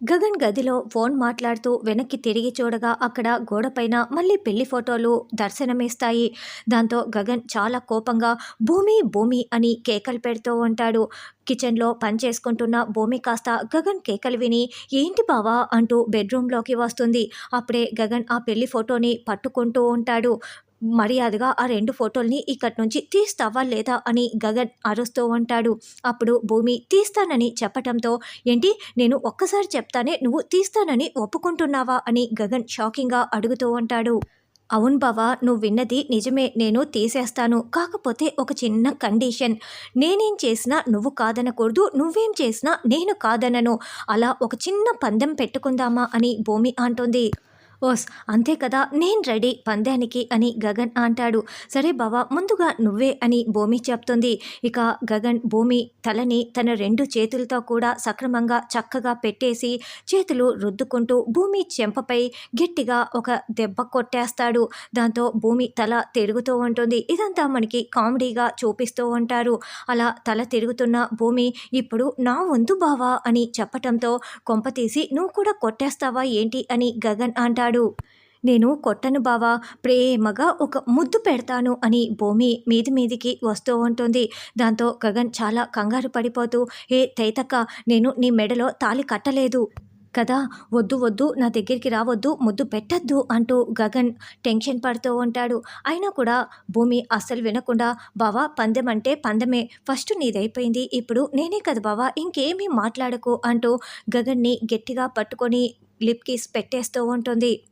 గగన్ గదిలో ఫోన్ మాట్లాడుతూ వెనక్కి తిరిగి చూడగా అక్కడ గోడపైన మళ్ళీ పెళ్ళి ఫోటోలు దర్శనమిస్తాయి. దాంతో గగన్ చాలా కోపంగా భూమి భూమి అని కేకలు పెడుతూ ఉంటాడు. కిచెన్లో పనిచేసుకుంటున్న భూమి కాస్త గగన్ కేకలు విని ఏంటి బావా? అంటూ బెడ్రూమ్లోకి వస్తుంది. అప్పుడే గగన్ ఆ పెళ్ళి ఫోటోని పట్టుకుంటూ ఉంటాడు. మర్యాదగా ఆ రెండు ఫోటోల్ని ఇక్కడి నుంచి తీస్తావా లేదా అని గగన్ అరుస్తూ ఉంటాడు. అప్పుడు భూమి తీస్తానని చెప్పటంతో ఏంటి నేను ఒక్కసారి చెప్తానే నువ్వు తీస్తానని ఒప్పుకుంటున్నావా? అని గగన్ షాకింగ్గా అడుగుతూ ఉంటాడు. అవును బావా నువ్వు విన్నది నిజమే నేను తీసేస్తాను. కాకపోతే ఒక చిన్న కండిషన్. నేనేం చేసినా నువ్వు కాదనకూడదు నువ్వేం చేసినా నేను కాదనను. అలా ఒక చిన్న పందెం పెట్టుకుందామా? అని భూమి అంటుంది. ఓస్ అంతే కదా నేను రెడీ పందానికి అని గగన్ అంటాడు. సరే బావా ముందుగా నువ్వే అని భూమి చెప్తుంది. ఇక గగన్ భూమి తలని తన రెండు చేతులతో కూడా సక్రమంగా చక్కగా పెట్టేసి చేతులు రుద్దుకుంటూ భూమి చెంపపై గట్టిగా ఒక దెబ్బ కొట్టేస్తాడు. దాంతో భూమి తల తిరుగుతూ ఉంటుంది. ఇదంతా మనకి కామెడీగా చూపిస్తూ ఉంటారు. అలా తల తిరుగుతున్న భూమి ఇప్పుడు నా వంతు బావా అని చెప్పటంతో కొంపతీసి నువ్వు కూడా కొట్టేస్తావా ఏంటి అని గగన్ అంటాడు. నేను కొట్టను బావా ప్రేమగా ఒక ముద్దు పెడతాను అని భూమి మీది మీదికి వస్తూ ఉంటుంది. దాంతో గగన్ చాలా కంగారు పడిపోతూ ఏ తైతక్క నేను నీ మెడలో తాలి కట్టలేదు. కదా వద్దు వద్దు నా దగ్గరికి రావద్దు ముద్దు పెట్టద్దు అంటూ గగన్ టెన్షన్ పడుతూ ఉంటాడు. అయినా కూడా భూమి అస్సలు వినకుండా బావా పందెం అంటే పందెమే ఫస్ట్ నీదైపోయింది ఇప్పుడు నేనే కదా బావా ఇంకేమీ మాట్లాడకు అంటూ గగన్ని గట్టిగా పట్టుకొని లిప్కి పెట్టేస్తూ ఉంటుంది.